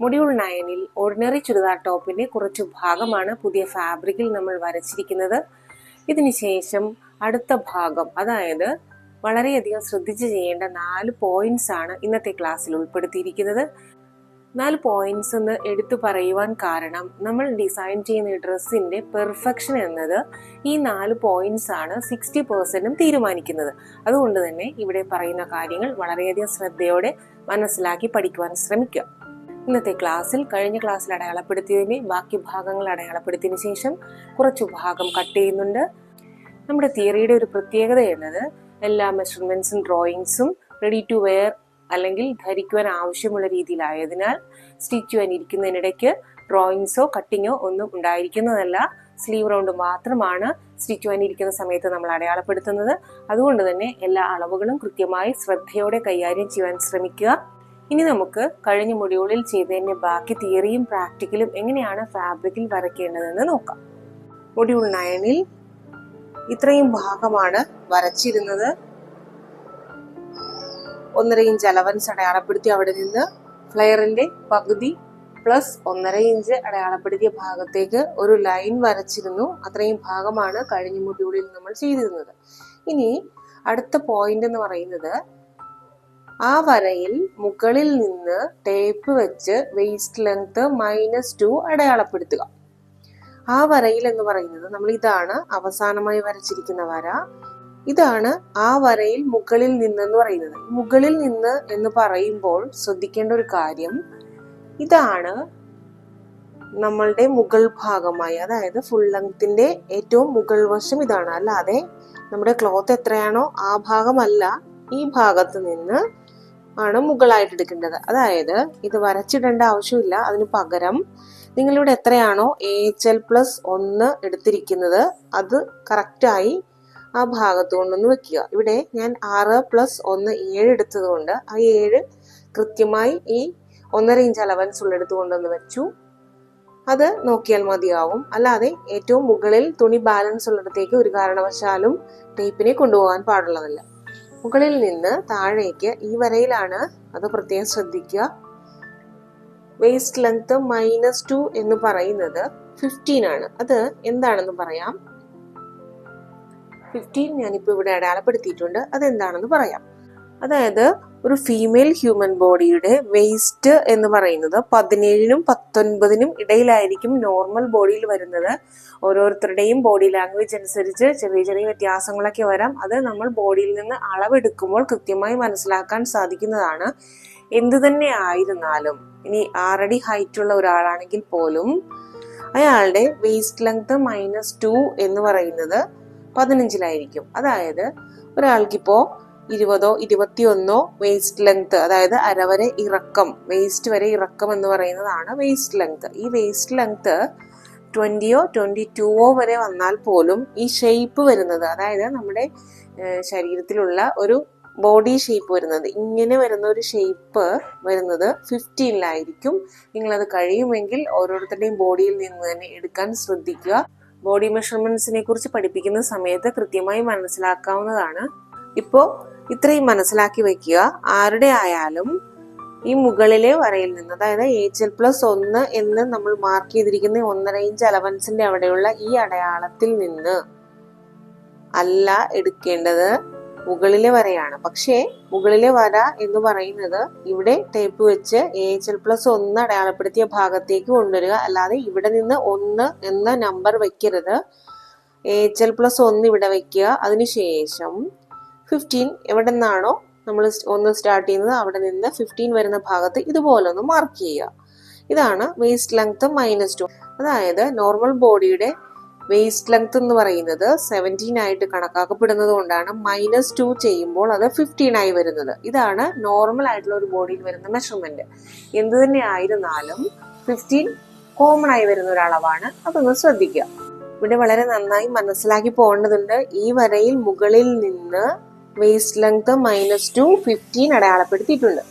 Module നയനിൽ ordinary churidar ടോപ്പിന്റെ കുറച്ചു ഭാഗമാണ് പുതിയ ഫാബ്രിക്കിൽ നമ്മൾ വരച്ചിരിക്കുന്നത്. ഇതിനുശേഷം അടുത്ത ഭാഗം അതായത് വളരെയധികം ശ്രദ്ധിച്ച് ചെയ്യേണ്ട നാല് പോയിന്റ്സ് ആണ് ഇന്നത്തെ ക്ലാസ്സിൽ ഉൾപ്പെടുത്തിയിരിക്കുന്നത്. നാല് പോയിന്റ്സ് എന്ന് എടുത്തു പറയുവാൻ കാരണം നമ്മൾ ഡിസൈൻ ചെയ്യുന്ന ഡ്രസ്സിന്റെ പെർഫെക്ഷൻ എന്നത് ഈ നാല് പോയിന്റ്സ് ആണ് സിക്സ്റ്റി പെർസെന്റും തീരുമാനിക്കുന്നത്. അതുകൊണ്ട് തന്നെ ഇവിടെ പറയുന്ന കാര്യങ്ങൾ വളരെയധികം ശ്രദ്ധയോടെ മനസ്സിലാക്കി പഠിക്കുവാൻ ശ്രമിക്കുക. ഇന്നത്തെ ക്ലാസ്സിൽ കഴിഞ്ഞ ക്ലാസ്സിൽ അടയാളപ്പെടുത്തിയതിന് ബാക്കി ഭാഗങ്ങൾ അടയാളപ്പെടുത്തിയതിനു ശേഷം കുറച്ചു ഭാഗം കട്ട് ചെയ്യുന്നുണ്ട്. നമ്മുടെ തിയറിയുടെ ഒരു പ്രത്യേകത എന്നത് എല്ലാ മെഷർമെന്റ്സും ഡ്രോയിങ്സും റെഡി ടു വെയർ അല്ലെങ്കിൽ ധരിക്കുവാൻ ആവശ്യമുള്ള രീതിയിലായതിനാൽ സ്റ്റിച്ച് ചെയ്യാൻ ഇരിക്കുന്നതിനിടയ്ക്ക് ഡ്രോയിങ്സോ കട്ടിങ്ങോ ഒന്നും ഉണ്ടായിരിക്കുന്നതല്ല. സ്ലീവ് റൗണ്ട് മാത്രമാണ് സ്റ്റിച്ച് ചെയ്യാൻ ഇരിക്കുന്ന സമയത്ത് നമ്മൾ അടയാളപ്പെടുത്തുന്നത്. അതുകൊണ്ട് തന്നെ എല്ലാ അളവുകളും കൃത്യമായി ശ്രദ്ധയോടെ കൈകാര്യം ചെയ്യാൻ ശ്രമിക്കുക. ഇനി നമുക്ക് കഴിഞ്ഞ മൊഡ്യൂളിൽ ചെയ്തതിന്റെ ബാക്കി തിയറിയും പ്രാക്ടിക്കലും എങ്ങനെയാണ് ഫാബ്രിക്കിൽ വരയ്ക്കേണ്ടതെന്ന് നോക്കാം. മൊഡ്യൂൾ നയനിൽ ഇത്രയും ഭാഗമാണ് വരച്ചിരുന്നത്. ഒന്നര ഇഞ്ച് അലവൻസ് അടയാളപ്പെടുത്തി അവിടെ നിന്ന് ഫ്ലെയറിന്റെ പകുതി പ്ലസ് ഒന്നര ഇഞ്ച് അടയാളപ്പെടുത്തിയ ഭാഗത്തേക്ക് ഒരു ലൈൻ വരച്ചിരുന്നു. അത്രയും ഭാഗമാണ് കഴിഞ്ഞ മൊഡ്യൂളിൽ നമ്മൾ ചെയ്തിരുന്നത്. ഇനി അടുത്ത പോയിന്റ് എന്ന് പറയുന്നത് ആ വരയിൽ മുകളിൽ നിന്ന് ടേപ്പ് വെച്ച് വേസ്റ്റ് ലെങ്ത് മൈനസ് ടു അടയാളപ്പെടുത്തുക. ആ വരയിൽ എന്ന് പറയുന്നത് നമ്മൾ ഇതാണ് അവസാനമായി വരച്ചിരിക്കുന്ന വര. ഇതാണ് ആ വരയിൽ മുകളിൽ നിന്ന് എന്ന് പറയുന്നത്. മുകളിൽ നിന്ന് എന്ന് പറയുമ്പോൾ ശ്രദ്ധിക്കേണ്ട ഒരു കാര്യം ഇതാണ് നമ്മളുടെ മുകൾ ഭാഗമായി അതായത് ഫുൾ ലെങ്ത്തിന്റെ ഏറ്റവും മുകൾ വശം ഇതാണ്. അല്ലാതെ നമ്മുടെ ക്ലോത്ത് എത്രയാണോ ആ ഭാഗമല്ല ഈ ഭാഗത്ത് നിന്ന് ആണ് മുകളായിട്ട് എടുക്കേണ്ടത്. അതായത് ഇത് വരച്ചിടേണ്ട ആവശ്യമില്ല. അതിന് പകരം നിങ്ങളിവിടെ എത്രയാണോ എച്ച് എൽ പ്ലസ് ഒന്ന് എടുത്തിരിക്കുന്നത് അത് കറക്റ്റായി ആ ഭാഗത്ത് കൊണ്ടൊന്ന് വെക്കുക. ഇവിടെ ഞാൻ ആറ് പ്ലസ് ഒന്ന് ഏഴ് എടുത്തത് കൊണ്ട് ആ ഏഴ് കൃത്യമായി ഈ ഒന്നര ഇഞ്ച് അലവൻസ് ഉള്ളെടുത്ത് കൊണ്ടൊന്ന് വെച്ചു. അത് നോക്കിയാൽ മതിയാവും. അല്ലാതെ ഏറ്റവും മുകളിൽ തുണി ബാലൻസ് ഉള്ളിടത്തേക്ക് ഒരു കാരണവശാലും ടേപ്പിനെ കൊണ്ടുപോകാൻ പാടുള്ളതല്ല. മുകളിൽ നിന്ന് താഴേക്ക് ഈ വരയിലാണ് അത് പ്രത്യേകം ശ്രദ്ധിക്കുക. വേസ്റ്റ് ലെങ്ത് മൈനസ് ടു എന്ന് പറയുന്നത് ഫിഫ്റ്റീൻ ആണ്. അത് എന്താണെന്ന് പറയാം? ഫിഫ്റ്റീൻ ഞാനിപ്പോൾ ഇവിടെ അടയാളപ്പെടുത്തിയിട്ടുണ്ട്. അതെന്താണെന്ന് പറയാം. അതായത് ഒരു ഫീമെയിൽ ഹ്യൂമൻ ബോഡിയുടെ വേസ്റ്റ് എന്ന് പറയുന്നത് പതിനേഴിനും പത്തൊൻപതിനും ഇടയിലായിരിക്കും നോർമൽ ബോഡിയിൽ വരുന്നത്. ഓരോരുത്തരുടെയും ബോഡി ലാംഗ്വേജ് അനുസരിച്ച് ചെറിയ ചെറിയ വ്യത്യാസങ്ങളൊക്കെ വരാം. അത് നമ്മൾ ബോഡിയിൽ നിന്ന് അളവെടുക്കുമ്പോൾ കൃത്യമായി മനസ്സിലാക്കാൻ സാധിക്കുന്നതാണ്. എന്തു തന്നെ ആയിരുന്നാലും ഇനി ആറടി ഹൈറ്റ് ഉള്ള ഒരാളാണെങ്കിൽ പോലും അയാളുടെ വേസ്റ്റ് ലെങ്ത് മൈനസ് ടു എന്ന് പറയുന്നത് പതിനഞ്ചിലായിരിക്കും. അതായത് ഒരാൾക്കിപ്പോ ഇരുപതോ ഇരുപത്തിയൊന്നോ വേസ്റ്റ് ലെങ്ത് അതായത് അരവരെ ഇറക്കം വേസ്റ്റ് വരെ ഇറക്കം എന്ന് പറയുന്നതാണ് വേസ്റ്റ് ലെങ്ത് ഈ വേസ്റ്റ് ലെങ്ത് ട്വന്റിയോ ട്വന്റി ടുവോ വരെ വന്നാൽ പോലും ഈ ഷേപ്പ് വരുന്നത് അതായത് നമ്മുടെ ശരീരത്തിലുള്ള ഒരു ബോഡി ഷേപ്പ് വരുന്നത്. ഇങ്ങനെ വരുന്ന ഒരു ഷേപ്പ് വരുന്നത് ഫിഫ്റ്റീനിലായിരിക്കും നിങ്ങളത് കഴിയുമെങ്കിൽ ഓരോരുത്തരുടെയും ബോഡിയിൽ നിന്ന് തന്നെ എടുക്കാൻ ശ്രദ്ധിക്കുക. ബോഡി മെഷർമെന്റ്സിനെ കുറിച്ച് പഠിപ്പിക്കുന്ന സമയത്ത് കൃത്യമായി മനസ്സിലാക്കാവുന്നതാണ്. ഇപ്പോൾ ഇത്രയും മനസ്സിലാക്കി വെക്കുക. ആരുടെ ആയാലും ഈ മുകളിലെ വരയിൽ നിന്ന് അതായത് എച്ച് എൽ പ്ലസ് ഒന്ന് എന്ന് നമ്മൾ മാർക്ക് ചെയ്തിരിക്കുന്ന ഒന്നര ഇഞ്ച് അലവൻസിന്റെ അവിടെയുള്ള ഈ അടയാളത്തിൽ നിന്ന് അല്ല എടുക്കേണ്ടത് മുകളിലെ വരയാണ്. പക്ഷേ മുകളിലെ വര എന്ന് പറയുന്നത് ഇവിടെ ടേപ്പ് വെച്ച് എച്ച് എൽ പ്ലസ് ഒന്ന് അടയാളപ്പെടുത്തിയ ഭാഗത്തേക്ക് കൊണ്ടുവരിക. അല്ലാതെ ഇവിടെ നിന്ന് ഒന്ന് എന്ന നമ്പർ വെക്കരുത്. എച്ച് എൽ പ്ലസ് ഒന്ന് ഇവിടെ വെക്കുക. അതിനുശേഷം ഫിഫ്റ്റീൻ എവിടെ നിന്നാണോ നമ്മൾ ഒന്ന് സ്റ്റാർട്ട് ചെയ്യുന്നത് അവിടെ നിന്ന് ഫിഫ്റ്റീൻ വരുന്ന ഭാഗത്ത് ഇതുപോലെ ഒന്ന് മാർക്ക് ചെയ്യുക. ഇതാണ് വേസ്റ്റ് ലെങ്ത് മൈനസ് ടു അതായത് നോർമൽ ബോഡിയുടെ വേസ്റ്റ് ലെങ്ത് എന്ന് പറയുന്നത് സെവന്റീൻ ആയിട്ട് കണക്കാക്കപ്പെടുന്നത് കൊണ്ടാണ് മൈനസ് ടു ചെയ്യുമ്പോൾ അത് ഫിഫ്റ്റീൻ ആയി വരുന്നത്. ഇതാണ് നോർമൽ ആയിട്ടുള്ള ഒരു ബോഡിയിൽ വരുന്ന മെഷർമെന്റ് എന്ത് തന്നെ ആയിരുന്നാലും ഫിഫ്റ്റീൻ കോമൺ ആയി വരുന്ന ഒരു അളവാണ്. അതൊന്ന് ശ്രദ്ധിക്കുക. ഇവിടെ വളരെ നന്നായി മനസ്സിലാക്കി പോകേണ്ടതുണ്ട്. ഈ വരയിൽ മുകളിൽ നിന്ന് waist length minus two fifteen അടയാളപ്പെടുത്തിയിട്ടുണ്ട്.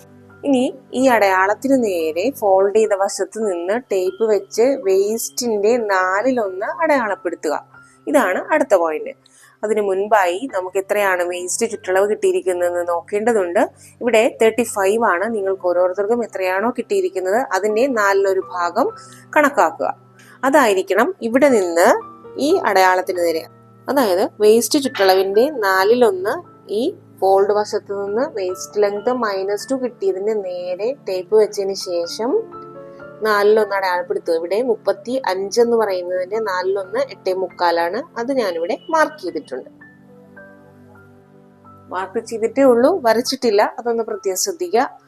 ഇനി ഈ അടയാളത്തിന് നേരെ ഫോൾഡ് ചെയ്ത വശത്ത് നിന്ന് ടേപ്പ് വെച്ച് വേസ്റ്റിന്റെ നാലിലൊന്ന് അടയാളപ്പെടുത്തുക. ഇതാണ് അടുത്ത പോയിന്റ് അതിനു മുൻപായി നമുക്ക് എത്രയാണ് വേസ്റ്റ് ചുറ്റളവ് കിട്ടിയിരിക്കുന്നതെന്ന് നോക്കേണ്ടതുണ്ട്. ഇവിടെ തേർട്ടി ഫൈവ് ആണ്. നിങ്ങൾക്ക് ഓരോരുത്തർക്കും എത്രയാണോ കിട്ടിയിരിക്കുന്നത് അതിന്റെ നാലിലൊരു ഭാഗം കണക്കാക്കുക. അതായിരിക്കണം ഇവിടെ നിന്ന് ഈ അടയാളത്തിന് നേരെ. അതായത് വേസ്റ്റ് ചുറ്റളവിന്റെ നാലിലൊന്ന് ഈ ഫോൾഡ് വശത്ത് നിന്ന് വേസ്റ്റ് ലെങ്ത് മൈനസ് ടു കിട്ടിയതിന്റെ നേരെ ടേപ്പ് വെച്ചതിന് ശേഷം നാലിലൊന്ന് അടയാളപ്പെടുത്തുക ഇവിടെ മുപ്പത്തി അഞ്ച് എന്ന് പറയുന്നതിന്റെ നാലിലൊന്ന് എട്ടേ മുക്കാലാണ്. അത് ഞാനിവിടെ മാർക്ക് ചെയ്തിട്ടുണ്ട്. മാർക്ക് ചെയ്തിട്ടേ ഉള്ളൂ. വരച്ചിട്ടില്ല. അതൊന്ന് പ്രത്യേകം ശ്രദ്ധിക്കുക.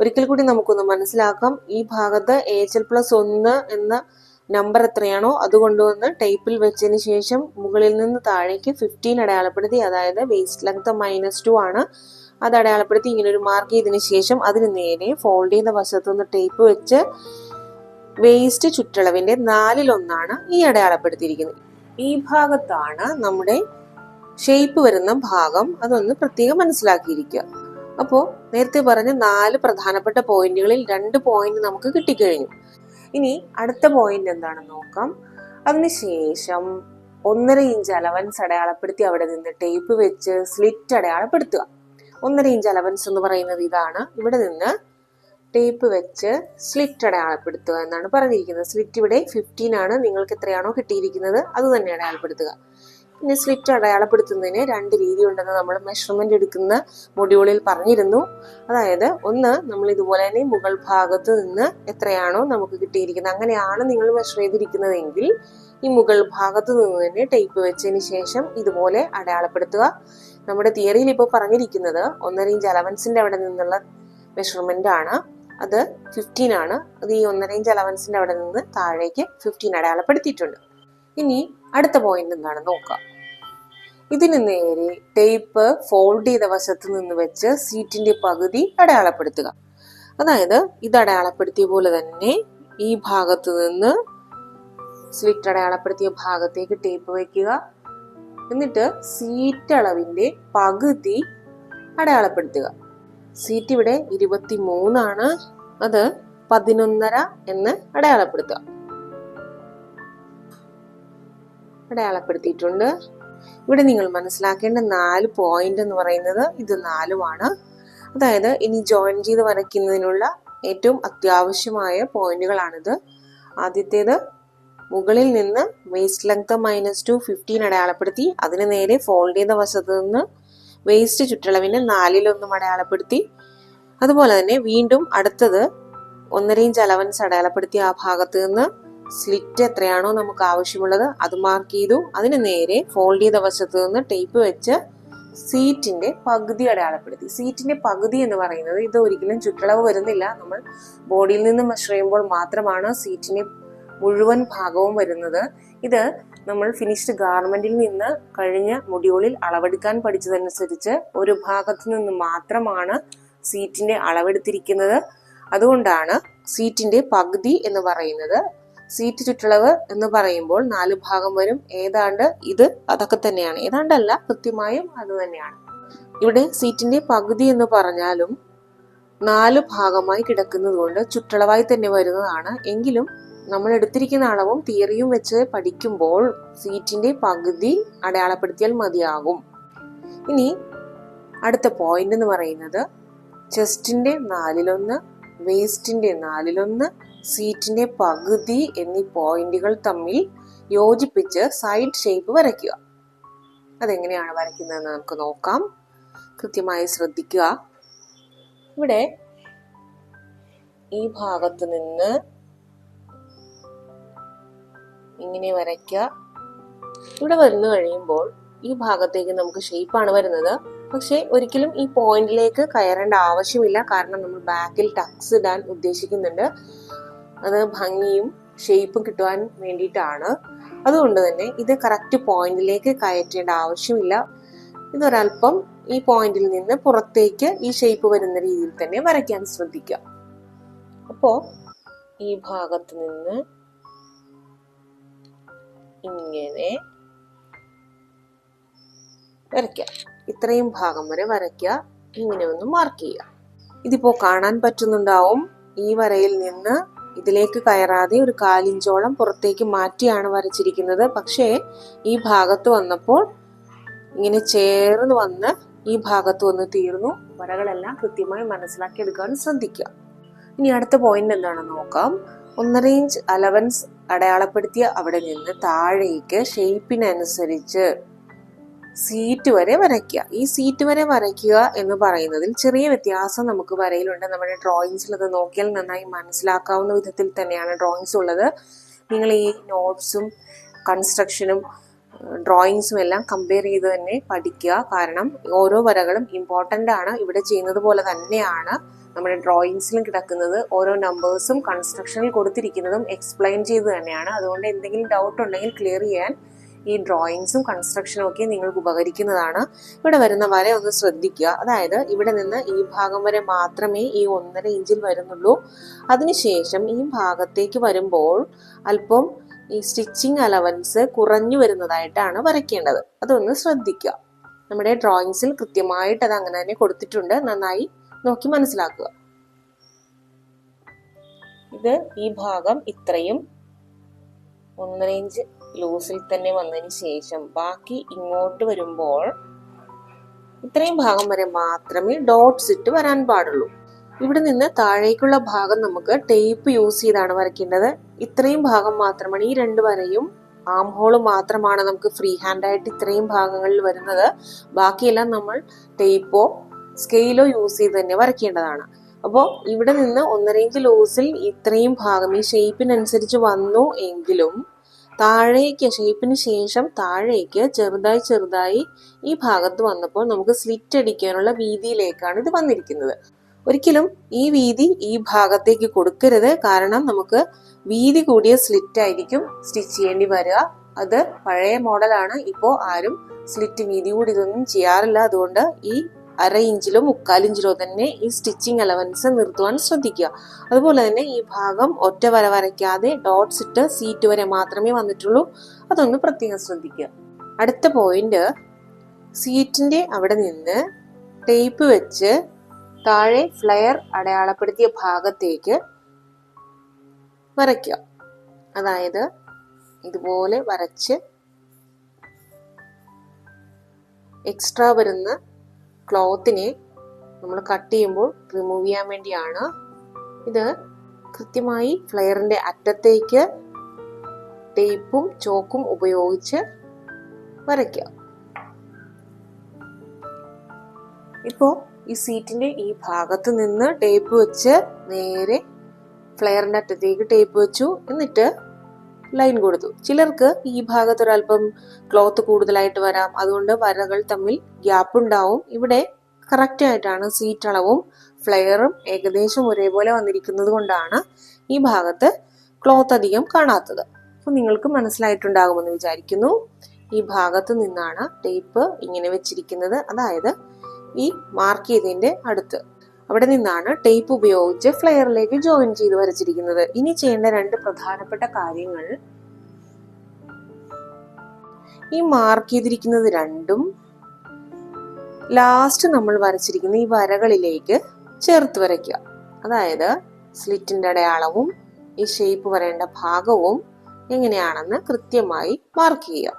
ഒരിക്കൽ കൂടി നമുക്കൊന്ന് മനസ്സിലാക്കാം. ഈ ഭാഗത്ത് എച്ച് എൽ പ്ലസ് ഒന്ന് എന്ന നമ്പർ എത്രയാണോ അത് കൊണ്ടുവന്ന് ടേപ്പിൽ വെച്ചതിന് ശേഷം മുകളിൽ നിന്ന് താഴേക്ക് ഫിഫ്റ്റീൻ അടയാളപ്പെടുത്തി അതായത് വേസ്റ്റ് ലെങ്ത് മൈനസ് ടു ആണ്. അത് അടയാളപ്പെടുത്തി ഇങ്ങനെ ഒരു മാർക്ക് ചെയ്തതിന് ശേഷം അതിന് നേരെ ഫോൾഡ് ചെയ്ത വശത്തുനിന്ന് ടേപ്പ് വെച്ച് വേസ്റ്റ് ചുറ്റളവിന്റെ നാലിലൊന്നാണ് ഈ അടയാളപ്പെടുത്തിയിരിക്കുന്നത്. ഈ ഭാഗത്താണ് നമ്മുടെ ഷേപ്പ് വരുന്ന ഭാഗം. അതൊന്ന് പ്രത്യേകം മനസ്സിലാക്കിയിരിക്കുക. അപ്പോൾ നേരത്തെ പറഞ്ഞ നാല് പ്രധാനപ്പെട്ട പോയിന്റുകളിൽ രണ്ട് പോയിന്റ് നമുക്ക് കിട്ടിക്കഴിഞ്ഞു. ഇനി അടുത്ത പോയിന്റ് എന്താണെന്ന് നോക്കാം. അതിനുശേഷം ഒന്നര ഇഞ്ച് അലവൻസ് അടയാളപ്പെടുത്തി അവിടെ നിന്ന് ടേപ്പ് വെച്ച് സ്ലിറ്റ് അടയാളപ്പെടുത്തുക. ഒന്നര ഇഞ്ച് അലവൻസ് എന്ന് പറയുന്നത് ഇതാണ്. ഇവിടെ നിന്ന് ടേപ്പ് വെച്ച് സ്ലിറ്റ് അടയാളപ്പെടുത്തുക എന്നാണ് പറഞ്ഞിരിക്കുന്നത്. സ്ലിറ്റ് ഇവിടെ ഫിഫ്റ്റീൻ ആണ്. നിങ്ങൾക്ക് എത്രയാണോ കിട്ടിയിരിക്കുന്നത് അത് തന്നെ അടയാളപ്പെടുത്തുക. പിന്നെ സ്ലിറ്റ് അടയാളപ്പെടുത്തുന്നതിന് രണ്ട് രീതി ഉണ്ടെന്ന് നമ്മൾ മെഷർമെന്റ് എടുക്കുന്ന മൊഡ്യൂളിൽ പറഞ്ഞിരുന്നു. അതായത് ഒന്ന് നമ്മൾ ഇതുപോലെ തന്നെ മുകൾ ഭാഗത്ത് നിന്ന് എത്രയാണോ നമുക്ക് കിട്ടിയിരിക്കുന്നത്. അങ്ങനെയാണ് നിങ്ങൾ മെഷർ ചെയ്തിരിക്കുന്നതെങ്കിൽ ഈ മുകൾ ഭാഗത്ത് നിന്ന് തന്നെ ടേപ്പ് വെച്ചതിന് ശേഷം ഇതുപോലെ അടയാളപ്പെടുത്തുക. നമ്മുടെ തിയറിയിൽ ഇപ്പോൾ പറഞ്ഞിരിക്കുന്നത് ഒന്നര ഇഞ്ച് അലവൻസിന്റെ അവിടെ നിന്നുള്ള മെഷർമെന്റ് ആണ്. അത് ഫിഫ്റ്റീൻ ആണ്. അത് ഈ ഒന്നര ഇഞ്ച് അലവൻസിന്റെ അവിടെ നിന്ന് താഴേക്ക് ഫിഫ്റ്റീൻ അടയാളപ്പെടുത്തിയിട്ടുണ്ട്. ഇനി അടുത്ത പോയിന്റ് എന്താണ് നോക്കാം. ഇതിന് നേരെ ടേപ്പ് ഫോൾഡ് ചെയ്ത വശത്ത് നിന്ന് വെച്ച് സീറ്റിന്റെ പകുതി അടയാളപ്പെടുത്തുക. അതായത് ഇത് അടയാളപ്പെടുത്തിയ പോലെ തന്നെ ഈ ഭാഗത്ത് നിന്ന് സ്ലിറ്റ് അടയാളപ്പെടുത്തിയ ഭാഗത്തേക്ക് ടേപ്പ് വയ്ക്കുക എന്നിട്ട് സീറ്റ് അളവിന്റെ പകുതി അടയാളപ്പെടുത്തുക. സീറ്റ് ഇവിടെ ഇരുപത്തി മൂന്നാണ് അത് പതിനൊന്നര എന്ന് അടയാളപ്പെടുത്തുക. അടയാളപ്പെടുത്തിയിട്ടുണ്ട്. ഇവിടെ നിങ്ങൾ മനസ്സിലാക്കേണ്ട നാല് പോയിന്റ് എന്ന് പറയുന്നത് ഇത് നാലുമാണ്. അതായത് ഇനി ജോയിൻ ചെയ്ത് വരയ്ക്കുന്നതിനുള്ള ഏറ്റവും അത്യാവശ്യമായ പോയിന്റുകളാണിത് ആദ്യത്തേത് മുകളിൽ നിന്ന് waist length minus two fifteen അടയാളപ്പെടുത്തി അതിന് നേരെ ഫോൾഡ് ചെയ്ത വശത്ത് നിന്ന് വേസ്റ്റ് ചുറ്റളവിന് നാലിലൊന്നും അടയാളപ്പെടുത്തി. അതുപോലെ തന്നെ വീണ്ടും അടുത്തത് ഒന്നര ഇഞ്ച് അലവൻസ് അടയാളപ്പെടുത്തിയ ആ ഭാഗത്ത് നിന്ന് സ്ലിറ്റ് എത്രയാണോ നമുക്ക് ആവശ്യമുള്ളത് അത് മാർക്ക് ചെയ്തു. അതിന് നേരെ ഫോൾഡ് ചെയ്ത വശത്ത് നിന്ന് ടേപ്പ് വെച്ച് സീറ്റിന്റെ പകുതി അടയാളപ്പെടുത്തി. സീറ്റിന്റെ പകുതി എന്ന് പറയുന്നത് ഇത് ഒരിക്കലും ചുറ്റളവ് വരുന്നില്ല. നമ്മൾ ബോഡിയിൽ നിന്ന് മെഷർ ചെയ്യുമ്പോൾ മാത്രമാണ് സീറ്റിന്റെ മുഴുവൻ ഭാഗവും വരുന്നത്. ഇത് നമ്മൾ ഫിനിഷ്ഡ് ഗാർമെന്റിൽ നിന്ന് കഴിഞ്ഞ മൊഡ്യൂളിൽ അളവെടുക്കാൻ പഠിച്ചതനുസരിച്ച് ഒരു ഭാഗത്ത് നിന്ന് മാത്രമാണ് സീറ്റിന്റെ അളവെടുത്തിരിക്കുന്നത്. അതുകൊണ്ടാണ് സീറ്റിന്റെ പകുതി എന്ന് പറയുന്നത് സീറ്റ് ചുറ്റളവ് എന്ന് പറയുമ്പോൾ നാല് ഭാഗം വരും. ഏതാണ്ട് ഇത് അതൊക്കെ തന്നെയാണ്. ഏതാണ്ടല്ല കൃത്യമായും അത് തന്നെയാണ്. ഇവിടെ സീറ്റിന്റെ പകുതി എന്ന് പറഞ്ഞാലും നാല് ഭാഗമായി കിടക്കുന്നത് കൊണ്ട് ചുറ്റളവായി തന്നെ വരുന്നതാണ്. എങ്കിലും നമ്മൾ എടുത്തിരിക്കുന്ന അളവും തിയറിയും വെച്ച് പഠിക്കുമ്പോൾ സീറ്റിന്റെ പകുതി അടയാളപ്പെടുത്തിയാൽ മതിയാകും. ഇനി അടുത്ത പോയിന്റ് എന്ന് പറയുന്നത് ചെസ്റ്റിന്റെ നാലിലൊന്ന് വേസ്റ്റിന്റെ നാലിലൊന്ന് സീറ്റിന്റെ പകുതി എന്നീ പോയിന്റുകൾ തമ്മിൽ യോജിപ്പിച്ച് സൈഡ് ഷേപ്പ് വരയ്ക്കുക. അതെങ്ങനെയാണ് വരയ്ക്കുന്നതെന്ന് നമുക്ക് നോക്കാം. കൃത്യമായി ശ്രദ്ധിക്കുക. ഇവിടെ ഈ ഭാഗത്ത് നിന്ന് ഇങ്ങനെ വരയ്ക്കുക. ഇവിടെ വന്നു കഴിയുമ്പോൾ ഈ ഭാഗത്തേക്ക് നമുക്ക് ഷേപ്പാണ് വരുന്നത്. പക്ഷേ ഒരിക്കലും ഈ പോയിന്റിലേക്ക് കയറേണ്ട ആവശ്യമില്ല. കാരണം നമ്മൾ ബാക്കിൽ ടക്സ് ഇടാൻ ഉദ്ദേശിക്കുന്നുണ്ട്. അത് ഭംഗിയും ഷേപ്പും കിട്ടുവാൻ വേണ്ടിയിട്ടാണ്. അതുകൊണ്ട് തന്നെ ഇത് കറക്റ്റ് പോയിന്റിലേക്ക് കയറ്റേണ്ട ആവശ്യമില്ല. ഇതൊരല്പം ഈ പോയിന്റിൽ നിന്ന് പുറത്തേക്ക് ഈ ഷേപ്പ് വരുന്ന രീതിയിൽ തന്നെ വരയ്ക്കാൻ ശ്രദ്ധിക്കുക. അപ്പോ ഈ ഭാഗത്ത് നിന്ന് ഇങ്ങനെ വരയ്ക്കുക. ഇത്രയും ഭാഗം വരെ വരയ്ക്കുക. ഇങ്ങനെ ഒന്ന് മാർക്ക് ചെയ്യുക. ഇതിപ്പോ കാണാൻ പറ്റുന്നുണ്ടാവും. ഈ വരയിൽ നിന്ന് ഇതിലേക്ക് കയറാതെ ഒരു കാലിഞ്ചോളം പുറത്തേക്ക് മാറ്റിയാണ് വരച്ചിരിക്കുന്നത്. പക്ഷേ ഈ ഭാഗത്ത് വന്നപ്പോൾ ഇങ്ങനെ ചേർന്ന് വന്ന് ഈ ഭാഗത്ത് വന്ന് തീർന്നു. വരകളെല്ലാം കൃത്യമായി മനസ്സിലാക്കി എടുക്കാൻ ശ്രദ്ധിക്കുക. ഇനി അടുത്ത പോയിന്റ് എന്താണെന്ന് നോക്കാം. ഒന്നര ഇഞ്ച് അലവൻസ് അടയാളപ്പെടുത്തിയ അവിടെ നിന്ന് താഴേക്ക് ഷേപ്പിനനുസരിച്ച് സീറ്റ് വരെ വരയ്ക്കുക. ഈ സീറ്റ് വരെ വരയ്ക്കുക എന്ന് പറയുന്നതിൽ ചെറിയ വ്യത്യാസം നമുക്ക് വരയിലുണ്ട്. നമ്മുടെ ഡ്രോയിങ്സിലത് നോക്കിയാൽ നന്നായി മനസ്സിലാക്കാവുന്ന വിധത്തിൽ തന്നെയാണ് ഡ്രോയിങ്സ് ഉള്ളത്. നിങ്ങൾ ഈ നോട്ട്സും കൺസ്ട്രക്ഷനും ഡ്രോയിങ്സും എല്ലാം കമ്പയർ ചെയ്ത് തന്നെ പഠിക്കുക. കാരണം ഓരോ വരകളും ഇമ്പോർട്ടന്റ് ആണ്. ഇവിടെ ചെയ്യുന്നത് പോലെ തന്നെയാണ് നമ്മുടെ ഡ്രോയിങ്സിലും കിടക്കുന്നത്. ഓരോ നമ്പേഴ്സും കൺസ്ട്രക്ഷനിൽ കൊടുത്തിരിക്കുന്നതും എക്സ്പ്ലെയിൻ ചെയ്ത് തന്നെയാണ്. അതുകൊണ്ട് എന്തെങ്കിലും ഡൗട്ട് ഉണ്ടെങ്കിൽ ക്ലിയർ ചെയ്യാൻ ഈ ഡ്രോയിങ്സും കൺസ്ട്രക്ഷനും ഒക്കെ നിങ്ങൾക്ക് ഉപകരിക്കുന്നതാണ്. ഇവിടെ വരുന്ന വര ഒന്ന് ശ്രദ്ധിക്കുക. അതായത് ഇവിടെ നിന്ന് ഈ ഭാഗം വരെ മാത്രമേ ഈ ഒന്നര ഇഞ്ചിൽ വരുന്നുള്ളൂ. അതിനുശേഷം ഈ ഭാഗത്തേക്ക് വരുമ്പോൾ അല്പം ഈ സ്റ്റിച്ചിങ് അലവൻസ് കുറഞ്ഞു വരുന്നതായിട്ടാണ് വരയ്ക്കേണ്ടത്. അതൊന്ന് ശ്രദ്ധിക്കുക. നമ്മുടെ ഡ്രോയിങ്സിൽ കൃത്യമായിട്ട് അത് അങ്ങനെ തന്നെ കൊടുത്തിട്ടുണ്ട്. നന്നായി നോക്കി മനസ്സിലാക്കുക. ഇത് ഈ ഭാഗം ഇത്രയും ഒന്നര ഇഞ്ച് ലൂസിൽ തന്നെ വന്നതിന് ശേഷം ബാക്കി ഇങ്ങോട്ട് വരുമ്പോൾ ഇത്രയും ഭാഗം വരെ മാത്രമേ ഡോട്ട്സ് ഇട്ട് വരാൻ പാടുള്ളൂ. ഇവിടെ നിന്ന് താഴേക്കുള്ള ഭാഗം നമുക്ക് ടേപ്പ് യൂസ് ചെയ്താണ് വരയ്ക്കേണ്ടത്. ഇത്രയും ഭാഗം മാത്രമാണ് ഈ രണ്ട് വരയും. ആം ഹോൾ മാത്രമാണ് നമുക്ക് ഫ്രീ ഹാൻഡ് ആയിട്ട് ഇത്രയും ഭാഗങ്ങളിൽ വരുന്നത്. ബാക്കിയെല്ലാം നമ്മൾ ടേപ്പോ സ്കെയിലോ യൂസ് ചെയ്ത് തന്നെ വരയ്ക്കേണ്ടതാണ്. അപ്പോൾ ഇവിടെ നിന്ന് ഒന്നര ഇഞ്ച് ലൂസിൽ ഇത്രയും ഭാഗം ഈ ഷേപ്പിനനുസരിച്ച് വന്നു എങ്കിലും താഴേക്ക് ഷേപ്പിന് ശേഷം താഴേക്ക് ചെറുതായി ചെറുതായി ഈ ഭാഗത്ത് വന്നപ്പോൾ നമുക്ക് സ്ലിറ്റ് അടിക്കാനുള്ള വീതിയിലേക്കാണ് ഇത് വന്നിരിക്കുന്നത്. ഒരിക്കലും ഈ വീതി ഈ ഭാഗത്തേക്ക് കൊടുക്കരുത്. കാരണം നമുക്ക് വീതി കൂടിയ സ്ലിറ്റ് ആയിരിക്കും സ്റ്റിച്ച് ചെയ്യേണ്ടി വരിക. അത് പഴയ മോഡലാണ് ഇപ്പോൾ ആരും സ്ലിറ്റ് വീതി കൂടി ഇതൊന്നും ചെയ്യാറില്ല. അതുകൊണ്ട് ഈ അര ഇഞ്ചിലോ മുക്കാലിഞ്ചിലോ തന്നെ ഈ സ്റ്റിച്ചിങ് അലവൻസ് നിർത്തുവാൻ ശ്രദ്ധിക്കുക. അതുപോലെ തന്നെ ഈ ഭാഗം ഒറ്റ വര വരയ്ക്കാതെ ഡോട്ട്സ് ഇട്ട് സീറ്റ് വരെ മാത്രമേ വന്നിട്ടുള്ളൂ. അതൊന്ന് പ്രത്യേകം ശ്രദ്ധിക്കുക. അടുത്ത പോയിന്റ് സീറ്റിന്റെ അവിടെ നിന്ന് ടേപ്പ് വെച്ച് താഴെ ഫ്ലെയർ അടയാളപ്പെടുത്തിയ ഭാഗത്തേക്ക് വരയ്ക്കുക. അതായത് ഇതുപോലെ വരച്ച് എക്സ്ട്രാ വരുന്ന ക്ലോത്തിനെ നമ്മൾ കട്ട് ചെയ്യുമ്പോൾ റിമൂവ് ചെയ്യാൻ വേണ്ടിയാണ്. ഇത് കൃത്യമായി ഫ്ലെയറിന്റെ അറ്റത്തേക്ക് ടേപ്പും ചോക്കും ഉപയോഗിച്ച് വരയ്ക്കുക. ഇപ്പോൾ ഈ സീറ്റിന്റെ ഈ ഭാഗത്ത് നിന്ന് ടേപ്പ് വെച്ച് നേരെ ഫ്ലെയറിന്റെ അറ്റത്തേക്ക് ടേപ്പ് വെച്ചു. എന്നിട്ട് ലൈൻ കൊടുത്തു. ചിലർക്ക് ഈ ഭാഗത്ത് ഒരല്പം ക്ലോത്ത് കൂടുതലായിട്ട് വരാം. അതുകൊണ്ട് വരകൾ തമ്മിൽ ഗ്യാപ്പ് ഉണ്ടാവും. ഇവിടെ കറക്റ്റ് ആയിട്ടാണ് സീറ്റ് അളവും ഫ്ലെയറും ഏകദേശം ഒരേപോലെ വന്നിരിക്കുന്നത് കൊണ്ടാണ് ഈ ഭാഗത്ത് ക്ലോത്ത് അധികം കാണാത്തത്. അപ്പോൾ നിങ്ങൾക്ക് മനസ്സിലായിട്ടുണ്ടാകുമെന്ന് വിചാരിക്കുന്നു. ഈ ഭാഗത്ത് നിന്നാണ് ടേപ്പ് ഇങ്ങനെ വെച്ചിരിക്കുന്നത്. അതായത് ഈ മാർക്ക് ചെയ്തതിന്റെ അടുത്ത്. അവിടെ നിന്നാണ് ടേപ്പ് ഉപയോഗിച്ച് ഫ്ലെയറിലേക്ക് ജോയിൻ ചെയ്ത് വരച്ചിരിക്കുന്നത്. ഇനി ചെയ്യേണ്ട രണ്ട് പ്രധാനപ്പെട്ട കാര്യങ്ങൾ. ഈ മാർക്ക് ചെയ്തിരിക്കുന്നത് രണ്ടും ലാസ്റ്റ് നമ്മൾ വരച്ചിരിക്കുന്ന ഈ വരകളിലേക്ക് ചേർത്ത് വരയ്ക്കുക. അതായത് സ്ലിറ്റിന്റെ അടയാളവും ഈ ഷേപ്പ് വരേണ്ട ഭാഗവും എങ്ങനെയാണെന്ന് കൃത്യമായി മാർക്ക് ചെയ്യുക.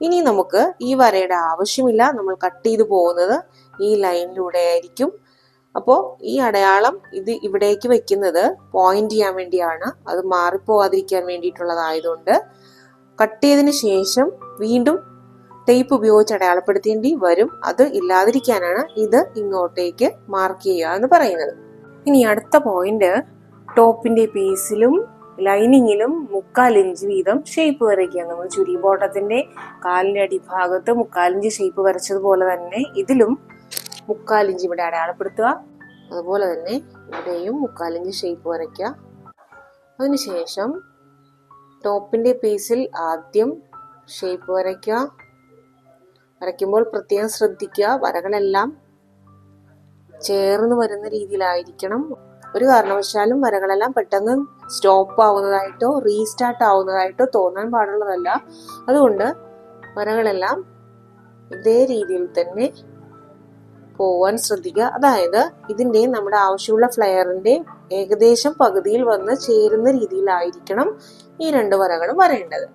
ഇനി നമുക്ക് ഈ വരയുടെ ആവശ്യമില്ല. നമ്മൾ കട്ട് ചെയ്തു പോകുന്നത് ഈ ലൈനിലൂടെ ആയിരിക്കും. അപ്പോൾ ഈ അടയാളം ഇത് ഇവിടേക്ക് വെക്കുന്നത് പോയിന്റ് ചെയ്യാൻ വേണ്ടിയാണ്. അത് മാറിപ്പോവാതിരിക്കാൻ വേണ്ടിയിട്ടുള്ളതായതുകൊണ്ട് കട്ട് ചെയ്തതിന് ശേഷം വീണ്ടും ടേപ്പ് ഉപയോഗിച്ച് അടയാളപ്പെടുത്തേണ്ടി വരും. അത് ഇല്ലാതിരിക്കാനാണ് ഇത് ഇങ്ങോട്ടേക്ക് മാർക്ക് ചെയ്യുക എന്ന് പറയുന്നത്. ഇനി അടുത്ത പോയിന്റ് ടോപ്പിന്റെ പീസിലും ലൈനിങ്ങിലും മുക്കാൽ ഇഞ്ച് വീതം ഷേപ്പ് വരയ്ക്കുക. നമ്മൾ ചുരി ബോട്ടത്തിന്റെ കാലിന്റെ അടിഭാഗത്ത് മുക്കാലിഞ്ച് ഷേപ്പ് വരച്ചതുപോലെ തന്നെ ഇതിലും മുക്കാലിഞ്ച് ഇവിടെ അടയാളപ്പെടുത്തുക. അതുപോലെ തന്നെ ഇവിടെയും മുക്കാലിഞ്ച് ഷേപ്പ് വരയ്ക്കുക. അതിനുശേഷം ടോപ്പിന്റെ പീസിൽ ആദ്യം ഷേപ്പ് വരയ്ക്കുക. വരയ്ക്കുമ്പോൾ പ്രത്യേകം ശ്രദ്ധിക്കുക. വരകളെല്ലാം ചേർന്ന് വരുന്ന രീതിയിലായിരിക്കണം. ഒരു കാരണവശാലും വരകളെല്ലാം പെട്ടെന്ന് സ്റ്റോപ്പ് ആവുന്നതായിട്ടോ റീസ്റ്റാർട്ട് ആവുന്നതായിട്ടോ തോന്നാൻ പാടുള്ളതല്ല. അതുകൊണ്ട് വരകളെല്ലാം ഇതേ രീതിയിൽ തന്നെ പോവാൻ ശ്രദ്ധിക്കുക. അതായത് ഇതിന്റെ നമ്മുടെ ആവശ്യമുള്ള ഫ്ലെയറിന്റെ ഏകദേശം പകുതിയിൽ വന്ന് ചേരുന്ന രീതിയിലായിരിക്കണം ഈ രണ്ട് വരകളും വരേണ്ടത്.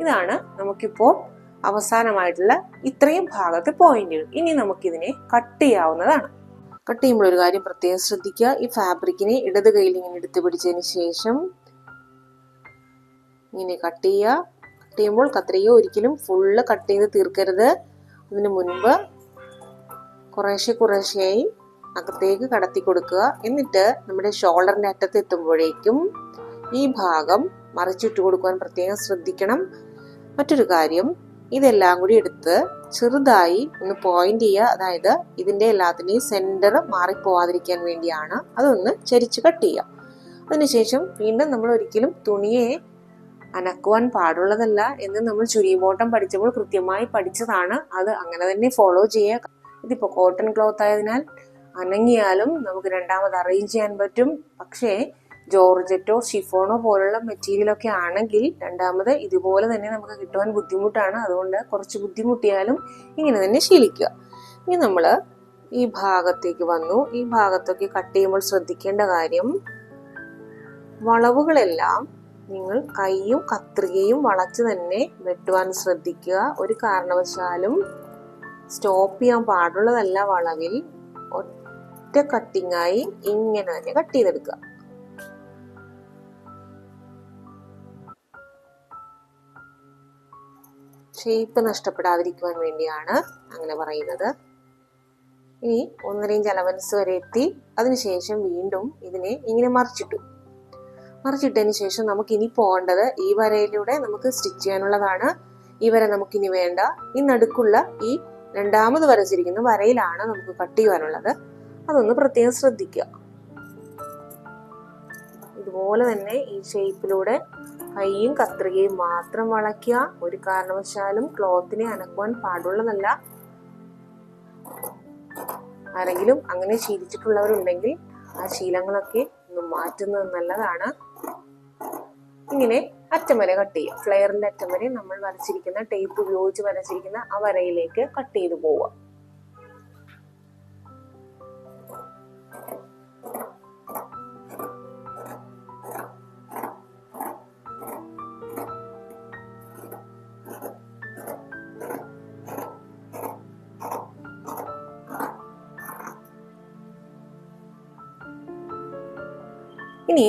ഇതാണ് നമുക്കിപ്പോൾ അവസാനമായിട്ടുള്ള ഇത്രയും ഭാഗത്തെ പോയിന്റുകൾ. ഇനി നമുക്കിതിനെ കട്ട് ചെയ്യാവുന്നതാണ്. കട്ട് ചെയ്യുമ്പോൾ ഒരു കാര്യം പ്രത്യേകം ശ്രദ്ധിക്കുക. ഈ ഫാബ്രിക്കിനെ ഇടത് കയ്യിൽ ഇങ്ങനെ എടുത്ത് പിടിച്ചതിന് ശേഷം ഇങ്ങനെ കട്ട് ചെയ്യുക. കട്ട് ചെയ്യുമ്പോൾ കത്രിക ഒരിക്കലും ഫുള്ള് കട്ട് ചെയ്ത് തീർക്കരുത്. അതിന് മുൻപ് കുറേശ്ശെ കുറേശ്ശെയായി അകത്തേക്ക് കടത്തി കൊടുക്കുക. എന്നിട്ട് നമ്മുടെ ഷോൾഡറിന്റെ അറ്റത്ത് എത്തുമ്പോഴേക്കും ഈ ഭാഗം മറിച്ചിട്ട് കൊടുക്കുവാൻ പ്രത്യേകം ശ്രദ്ധിക്കണം. മറ്റൊരു കാര്യം ഇതെല്ലാം കൂടി എടുത്ത് ചെറുതായി ഒന്ന് പോയിന്റ് ചെയ്യുക. അതായത് ഇതിന്റെ എല്ലാത്തിന്റെയും സെന്റർ മാറിപ്പോവാതിരിക്കാൻ വേണ്ടിയാണ് അതൊന്ന് ചരിച്ച് കട്ട് ചെയ്യുക. അതിനുശേഷം വീണ്ടും നമ്മൾ ഒരിക്കലും തുണിയെ അനക്കുവാൻ പാടുള്ളതല്ല എന്ന് നമ്മൾ ചുരിമോട്ടം പഠിച്ചപ്പോൾ കൃത്യമായി പഠിച്ചതാണ്. അത് അങ്ങനെ തന്നെ ഫോളോ ചെയ്യുക. ഇതിപ്പോൾ കോട്ടൺ ക്ലോത്ത് ആയതിനാൽ അനങ്ങിയാലും നമുക്ക് രണ്ടാമത് അറേഞ്ച് ചെയ്യാൻ പറ്റും. പക്ഷേ ജോർജറ്റോ ഷിഫോണോ പോലുള്ള മെറ്റീരിയലൊക്കെ ആണെങ്കിൽ രണ്ടാമത് ഇതുപോലെ തന്നെ നമുക്ക് കിട്ടുവാൻ ബുദ്ധിമുട്ടാണ്. അതുകൊണ്ട് കുറച്ച് ബുദ്ധിമുട്ടിയാലും ഇങ്ങനെ തന്നെ ശീലിക്കുക. ഇനി നമ്മൾ ഈ ഭാഗത്തേക്ക് വന്നു. ഈ ഭാഗത്തൊക്കെ കട്ട് ചെയ്യുമ്പോൾ ശ്രദ്ധിക്കേണ്ട കാര്യം വളവുകളെല്ലാം നിങ്ങൾ കൈയും കത്രികയും വളച്ച് തന്നെ വെട്ടുവാൻ ശ്രദ്ധിക്കുക. ഒരു കാരണവശാലും സ്റ്റോപ്പ് ചെയ്യാൻ പാടുള്ളതല്ല വളവിൽ. ഒറ്റ കട്ടിങ്ങായി ഇങ്ങനെ തന്നെ കട്ട് ചെയ്തെടുക്കുക. ഷേപ്പ് നഷ്ടപ്പെടാതിരിക്കുവാൻ വേണ്ടിയാണ് അങ്ങനെ പറയുന്നത്. ഇനി ഒന്നര ഇഞ്ച് അലവൻസ് വരെ എത്തി. അതിനുശേഷം വീണ്ടും ഇതിനെ ഇങ്ങനെ മറിച്ചിട്ടു. മറിച്ചിട്ടതിന് ശേഷം നമുക്ക് ഇനി പോകേണ്ടത് ഈ വരയിലൂടെ നമുക്ക് സ്റ്റിച്ച് ചെയ്യാനുള്ളതാണ്. ഈ വര നമുക്കിനി വേണ്ട. ഈ നടുക്കുള്ള ഈ രണ്ടാമത് വരച്ചിരിക്കുന്ന വരയിലാണ് നമുക്ക് കട്ട് ചെയ്യാനുള്ളത് അതൊന്ന് പ്രത്യേകം ശ്രദ്ധിക്കുക. ഇതുപോലെ തന്നെ ഈ ഷേപ്പിലൂടെ കൈയും കത്രികയും മാത്രം വളയ്ക്കുക. ഒരു കാരണവശാലും ക്ലോത്തിനെ അനക്കുവാൻ പാടുള്ളതല്ല. ആരെങ്കിലും അങ്ങനെ ശീലിച്ചിട്ടുള്ളവരുണ്ടെങ്കിൽ ആ ശീലങ്ങളൊക്കെ ഒന്ന് മാറ്റുന്നത് നല്ലതാണ്. ഇങ്ങനെ അറ്റം വരെ കട്ട് ചെയ്യുക. ഫ്ലെയറിന്റെ അറ്റം വരെ നമ്മൾ വരച്ചിരിക്കുന്ന ടേപ്പ് ഉപയോഗിച്ച് വരച്ചിരിക്കുന്ന ആ വരയിലേക്ക് കട്ട് ചെയ്ത് പോവുക. ഇനി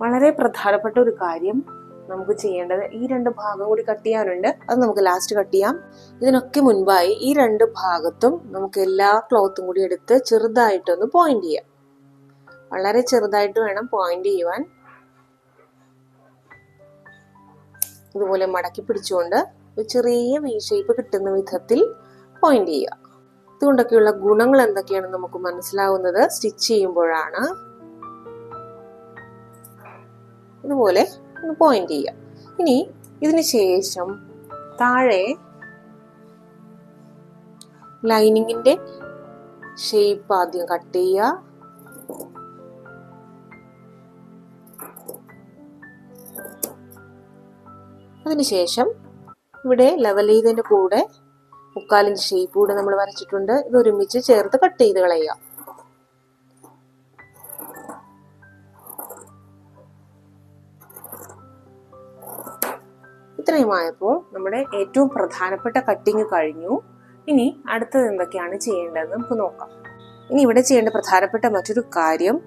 വളരെ പ്രധാനപ്പെട്ട ഒരു കാര്യം നമുക്ക് ചെയ്യേണ്ടത് ഈ രണ്ട് ഭാഗം കൂടി കട്ട് ചെയ്യാനുണ്ട്. അത് നമുക്ക് ലാസ്റ്റ് കട്ട് ചെയ്യാം. ഇതിനൊക്കെ മുൻപായി ഈ രണ്ട് ഭാഗത്തും നമുക്ക് എല്ലാ ക്ലോത്തും കൂടി എടുത്ത് ചെറുതായിട്ടൊന്ന് പോയിന്റ് ചെയ്യാം. വളരെ ചെറുതായിട്ട് വേണം പോയിന്റ് ചെയ്യുവാൻ. ഇതുപോലെ മടക്കി പിടിച്ചുകൊണ്ട് ഒരു ചെറിയ വി ഷേപ്പ് കിട്ടുന്ന വിധത്തിൽ പോയിന്റ് ചെയ്യുക. ഇതുകൊണ്ടൊക്കെയുള്ള ഗുണങ്ങൾ എന്തൊക്കെയാണ് നമുക്ക് മനസ്സിലാവുന്നത് സ്റ്റിച്ച് ചെയ്യുമ്പോഴാണ്. ഇതുപോലെ ഒന്ന് പോയിന്റ് ചെയ്യുക. ഇനി ഇതിന് ശേഷം താഴെ ലൈനിങ്ങിന്റെ ഷേപ്പ് ആദ്യം കട്ട് ചെയ്യുക. അതിനുശേഷം ഇവിടെ ലെവൽ ചെയ്തതിന്റെ കൂടെ മുക്കാലിഞ്ച് ഷേപ്പ് കൂടെ നമ്മൾ വരച്ചിട്ടുണ്ട്. ഇത് ഒരുമിച്ച് ചേർത്ത് കട്ട് ചെയ്ത് കളയുക. ഇത്രയുമായപ്പോൾ നമ്മുടെ ഏറ്റവും പ്രധാനപ്പെട്ട കട്ടിങ് കഴിഞ്ഞു. ഇനി അടുത്തത് എന്തൊക്കെയാണ് ചെയ്യേണ്ടതെന്ന് നമുക്ക് നോക്കാം. ഇനി ഇവിടെ ചെയ്യേണ്ട പ്രധാനപ്പെട്ട മറ്റൊരു കാര്യം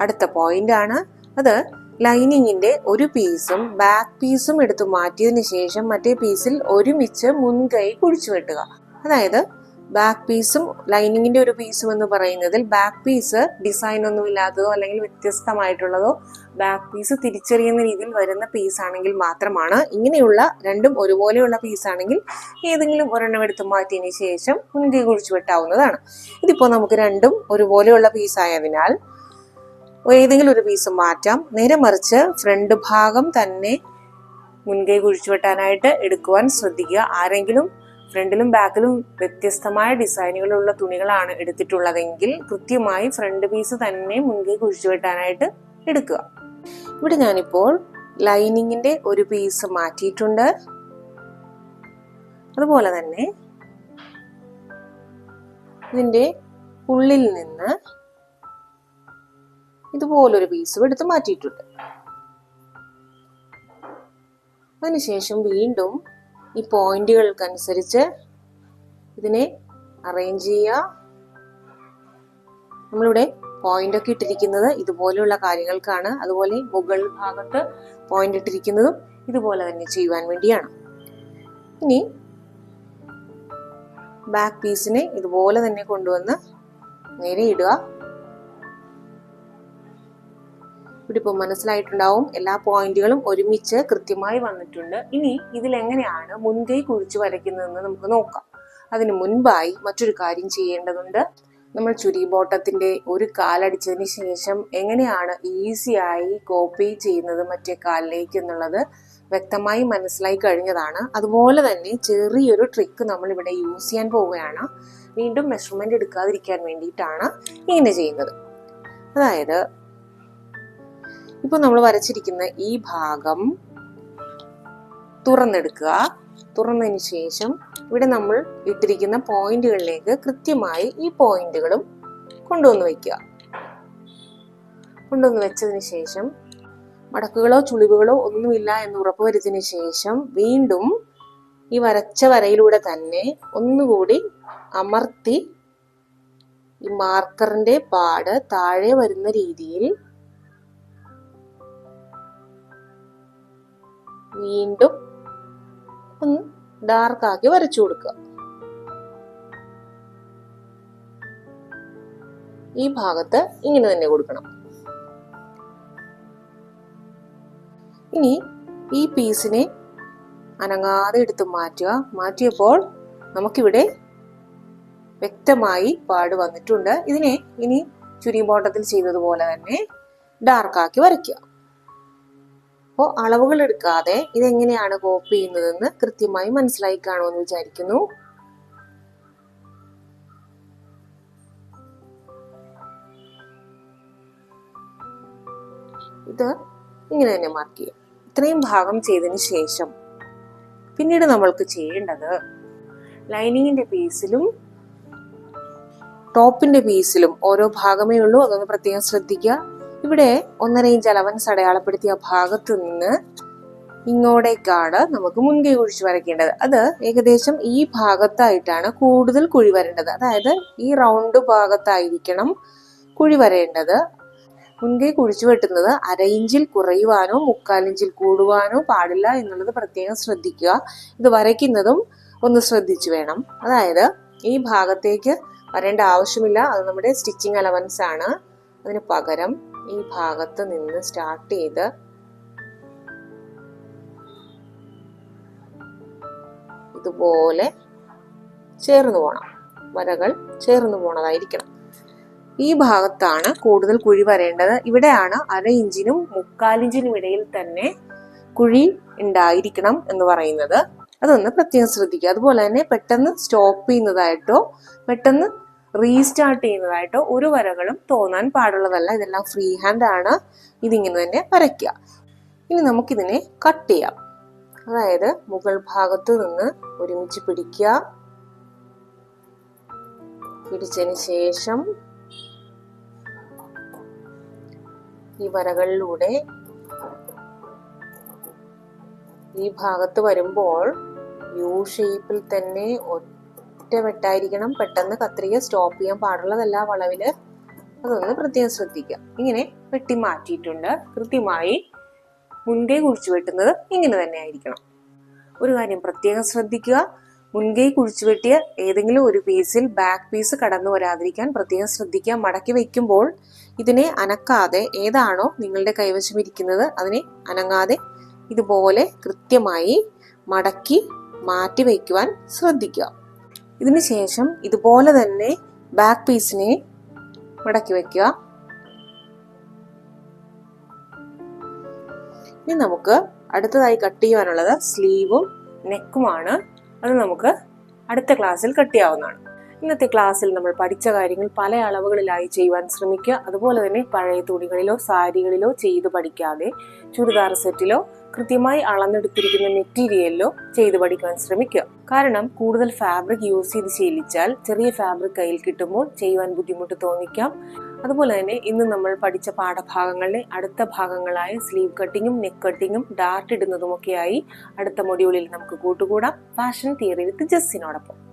അടുത്ത പോയിന്റ് ആണ്. അത് ലൈനിങ്ങിന്റെ ഒരു പീസും ബാക്ക് പീസും എടുത്തു മാറ്റിയതിന് ശേഷം മറ്റേ പീസിൽ ഒരുമിച്ച് മുൻകൈ കുഴിച്ചു വെട്ടുക. അതായത് ബാക്ക് പീസും ലൈനിങ്ങിന്റെ ഒരു പീസും എന്ന് പറയുന്നതിൽ ബാക്ക് പീസ് ഡിസൈൻ ഒന്നും ഇല്ലാത്തതോ അല്ലെങ്കിൽ വ്യത്യസ്തമായിട്ടുള്ളതോ ബാക്ക് പീസ് തിരിച്ചറിയുന്ന രീതിയിൽ വരുന്ന പീസ് ആണെങ്കിൽ മാത്രമാണ്. ഇങ്ങനെയുള്ള രണ്ടും ഒരുപോലെയുള്ള പീസ് ആണെങ്കിൽ ഏതെങ്കിലും ഒരെണ്ണം എടുത്ത് മാറ്റിയതിന് ശേഷം മുൻകൈ കുഴിച്ചു വെട്ടാവുന്നതാണ്. ഇതിപ്പോൾ നമുക്ക് രണ്ടും ഒരുപോലെയുള്ള പീസ് ആയതിനാൽ ഏതെങ്കിലും ഒരു പീസ് മാറ്റാം. നേരെ മറിച്ച് ഫ്രണ്ട് ഭാഗം തന്നെ മുൻകൈ കുഴിച്ചു വെട്ടാനായിട്ട് എടുക്കുവാൻ ശ്രദ്ധിക്കുക. ആരെങ്കിലും ഫ്രണ്ടിലും ബാക്കിലും വ്യത്യസ്തമായ ഡിസൈനുകളുള്ള തുണികളാണ് എടുത്തിട്ടുള്ളതെങ്കിൽ കൃത്യമായി ഫ്രണ്ട് പീസ് തന്നെ മുൻകൈ കുഴിച്ചു വെട്ടാനായിട്ട് എടുക്കുക. ഇവിടെ ഞാനിപ്പോൾ ലൈനിങ്ങിന്റെ ഒരു പീസ് മാറ്റിയിട്ടുണ്ട്. അതുപോലെ തന്നെ ഇതിന്റെ ഉള്ളിൽ നിന്ന് ഇതുപോലൊരു പീസും എടുത്ത് മാറ്റിയിട്ടുണ്ട്. അതിനുശേഷം വീണ്ടും ഈ പോയിന്റുകൾക്കനുസരിച്ച് ഇതിനെ അറേഞ്ച് ചെയ്യുക. നമ്മളിവിടെ പോയിന്റ് ഒക്കെ ഇട്ടിരിക്കുന്നത് ഇതുപോലെയുള്ള കാര്യങ്ങൾക്കാണ്. അതുപോലെ മുകൾ ഭാഗത്ത് പോയിന്റ് ഇട്ടിരിക്കുന്നതും ഇതുപോലെ തന്നെ ചെയ്യുവാൻ വേണ്ടിയാണ്. ഇനി ബാക്ക് പീസിനെ ഇതുപോലെ തന്നെ കൊണ്ടുവന്ന് നേരെ ഇടുക. ഇവിടെ മനസ്സിലായിട്ടുണ്ടാവും എല്ലാ പോയിന്റുകളും ഒരുമിച്ച് കൃത്യമായി വന്നിട്ടുണ്ട്. ഇനി ഇതിൽ എങ്ങനെയാണ് മുൻകൈ കുഴിച്ചു വരയ്ക്കുന്നതെന്ന് നമുക്ക് നോക്കാം. അതിന് മുൻപായി മറ്റൊരു കാര്യം ചെയ്യേണ്ടതുണ്ട്. നമ്മൾ ചുരി ബോട്ടത്തിന്റെ ഒരു കാലടിച്ചതിന് ശേഷം എങ്ങനെയാണ് ഈസിയായി കോപ്പി ചെയ്യുന്നത് മറ്റേ കാലിലേക്ക് എന്നുള്ളത് വ്യക്തമായി മനസ്സിലായി കഴിഞ്ഞതാണ്. അതുപോലെ തന്നെ ചെറിയൊരു ട്രിക്ക് നമ്മളിവിടെ യൂസ് ചെയ്യാൻ പോവുകയാണ്. വീണ്ടും മെഷർമെന്റ് എടുക്കാതിരിക്കാൻ വേണ്ടിയിട്ടാണ് ഇങ്ങനെ ചെയ്യുന്നത്. അതായത് ഇപ്പോൾ നമ്മൾ വരച്ചിരിക്കുന്ന ഈ ഭാഗം തുറന്നെടുക്കുക. തുറന്നതിന് ശേഷം ഇവിടെ നമ്മൾ ഇട്ടിരിക്കുന്ന പോയിന്റുകളിലേക്ക് കൃത്യമായി ഈ പോയിന്റുകളും കൊണ്ടുവന്ന് വയ്ക്കുക കൊണ്ടുവന്ന് വെച്ചതിന് ശേഷം മടക്കുകളോ ചുളിവുകളോ ഒന്നുമില്ല എന്ന് ഉറപ്പുവരുത്തിന് ശേഷം വീണ്ടും ഈ വരച്ച വരയിലൂടെ തന്നെ ഒന്നുകൂടി അമർത്തി ഈ മാർക്കറിന്റെ പാട് താഴെ വരുന്ന രീതിയിൽ വീണ്ടും ഒന്ന് ഡാർക്ക് ആക്കി വരച്ചു കൊടുക്കുക. ഈ ഭാഗത്ത് ഇങ്ങനെ തന്നെ കൊടുക്കണം. ഇനി ഈ പീസിനെ അനങ്ങാതെ എടുത്ത് മാറ്റുക. മാറ്റിയപ്പോൾ നമുക്കിവിടെ വ്യക്തമായി പാട് വന്നിട്ടുണ്ട്. ഇതിനെ ഇനി ചുരി ബോട്ടത്തിൽ ചെയ്തതുപോലെ തന്നെ ഡാർക്കാക്കി വരയ്ക്കുക. അപ്പോൾ അളവുകൾ എടുക്കാതെ ഇതെങ്ങനെയാണ് കോപ്പി ചെയ്യുന്നതെന്ന് കൃത്യമായി മനസ്സിലായി കാണുമെന്ന് വിചാരിക്കുന്നു. ഇത് ഇങ്ങനെ തന്നെ മാർക്ക് ചെയ്യാം. ഇത്രയും ഭാഗം ചെയ്തതിന് ശേഷം പിന്നീട് നമ്മൾക്ക് ചെയ്യേണ്ടത് ലൈനിങ്ങിന്റെ പീസിലും ടോപ്പിന്റെ പീസിലും ഓരോ ഭാഗമേ ഉള്ളൂ. അതൊന്ന് പ്രത്യേകം ശ്രദ്ധിക്കുക. ഇവിടെ ഒന്നര ഇഞ്ച് അലവൻസ് അടയാളപ്പെടുത്തിയ ഭാഗത്തു നിന്ന് ഇങ്ങോട്ടേക്കാണ് നമുക്ക് മുൻകൈ കുഴിച്ച് വരയ്ക്കേണ്ടത്. അത് ഏകദേശം ഈ ഭാഗത്തായിട്ടാണ് കൂടുതൽ കുഴി വരേണ്ടത്. അതായത് ഈ റൗണ്ട് ഭാഗത്തായിരിക്കണം കുഴി വരേണ്ടത്. മുൻകൈ കുഴിച്ചു വെട്ടുന്നത് അര ഇഞ്ചിൽ കുറയുവാനോ മുക്കാലിഞ്ചിൽ കൂടുവാനോ പാടില്ല എന്നുള്ളത് പ്രത്യേകം ശ്രദ്ധിക്കുക. ഇത് വരയ്ക്കുന്നതും ഒന്ന് ശ്രദ്ധിച്ചു വേണം. അതായത് ഈ ഭാഗത്തേക്ക് വരേണ്ട ആവശ്യമില്ല. അത് നമ്മുടെ സ്റ്റിച്ചിങ് അലവൻസ് ആണ്. അതിന് പകരം ഈ ഭാഗത്ത് നിന്ന് സ്റ്റാർട്ട് ചെയ്ത് ഇതുപോലെ ചേർന്ന് പോണം. വരകൾ ചേർന്ന് പോണതായിരിക്കണം. ഈ ഭാഗത്താണ് കൂടുതൽ കുഴി വരേണ്ടത്. ഇവിടെയാണ് അര ഇഞ്ചിനും മുക്കാലിഞ്ചിനും ഇടയിൽ തന്നെ കുഴി ഉണ്ടായിരിക്കണം എന്ന് പറയുന്നത്. അതൊന്ന് പ്രത്യേകം ശ്രദ്ധിക്കുക. അതുപോലെ തന്നെ പെട്ടെന്ന് സ്റ്റോപ്പ് ചെയ്യുന്നതായിട്ടോ പെട്ടെന്ന് റീസ്റ്റാർട്ട് ചെയ്യുന്നതായിട്ടോ ഒരു വരകളും തോന്നാൻ പാടുള്ളതല്ല. ഇതെല്ലാം ഫ്രീ ഹാൻഡ് ആണ്. ഇതിങ്ങനെ തന്നെ വരയ്ക്കുക. ഇനി നമുക്കിതിനെ കട്ട് ചെയ്യാം. അതായത് മുകൾ ഭാഗത്ത് നിന്ന് ഒരുമിച്ച് പിടിക്കുക. പിടിച്ചതിന് ശേഷം ഈ വരകളിലൂടെ ഈ ഭാഗത്ത് വരുമ്പോൾ യു ഷേപ്പിൽ തന്നെ ഒറ്റ വെട്ടായിരിക്കണം. പെട്ടെന്ന് കത്രിക സ്റ്റോപ്പ് ചെയ്യാൻ പാടുള്ളതല്ല വളവിൽ അതൊന്ന് പ്രത്യേകം ശ്രദ്ധിക്കുക ഇങ്ങനെ വെട്ടി മാറ്റിയിട്ടുണ്ട്. കൃത്യമായി മുൻകൈ കുഴിച്ചു വെട്ടുന്നത് ഇങ്ങനെ തന്നെ ആയിരിക്കണം. ഒരു കാര്യം പ്രത്യേകം ശ്രദ്ധിക്കുക. മുൻകൈ കുഴിച്ചു വെട്ടിയ ഏതെങ്കിലും ഒരു പീസിൽ ബാക്ക് പീസ് കടന്നു വരാതിരിക്കാൻ പ്രത്യേകം ശ്രദ്ധിക്കുക. മടക്കി വയ്ക്കുമ്പോൾ ഇതിനെ അനക്കാതെ ഏതാണോ നിങ്ങളുടെ കൈവശം ഇരിക്കുന്നത് അതിനെ അനങ്ങാതെ ഇതുപോലെ കൃത്യമായി മടക്കി മാറ്റി വയ്ക്കുവാൻ ശ്രദ്ധിക്കുക. ഇതിന് ശേഷം ഇതുപോലെ തന്നെ ബാക്ക് പീസിനെ മടക്കി വയ്ക്കുക ഇനി നമുക്ക് അടുത്തതായി കട്ട് ചെയ്യുവാനുള്ളത് സ്ലീവും നെക്കുമാണ് അത് നമുക്ക് അടുത്ത ക്ലാസ്സിൽ കട്ട് ചെയ്യാവുന്നതാണ്. ഇന്നത്തെ ക്ലാസ്സിൽ നമ്മൾ പഠിച്ച കാര്യങ്ങൾ പല അളവുകളിലായി ചെയ്യുവാൻ ശ്രമിക്കുക. അതുപോലെ തന്നെ പഴയ തുണികളിലോ സാരികളിലോ ചെയ്ത് പഠിക്കാതെ ചുരിദാർ സെറ്റിലോ കൃത്യമായി അളന്നെടുത്തിരിക്കുന്ന മെറ്റീരിയലിലോ ചെയ്ത് പഠിക്കാൻ ശ്രമിക്കുക. കാരണം കൂടുതൽ ഫാബ്രിക് യൂസ് ചെയ്ത് ശീലിച്ചാൽ ചെറിയ ഫാബ്രിക് കയ്യിൽ കിട്ടുമ്പോൾ ചെയ്യുവാൻ ബുദ്ധിമുട്ട് തോന്നിക്കാം. അതുപോലെ തന്നെ ഇന്ന് നമ്മൾ പഠിച്ച പാഠഭാഗങ്ങളിലെ അടുത്ത ഭാഗങ്ങളായ സ്ലീവ് കട്ടിങ്ങും നെക്ക് കട്ടിങ്ങും ഡാർട്ട് ഇടുന്നതുമൊക്കെയായി അടുത്ത മൊഡ്യൂളിൽ നമുക്ക് കൂട്ടുകൂടാം. Fashion theory with ജസ്സിനോടൊപ്പം.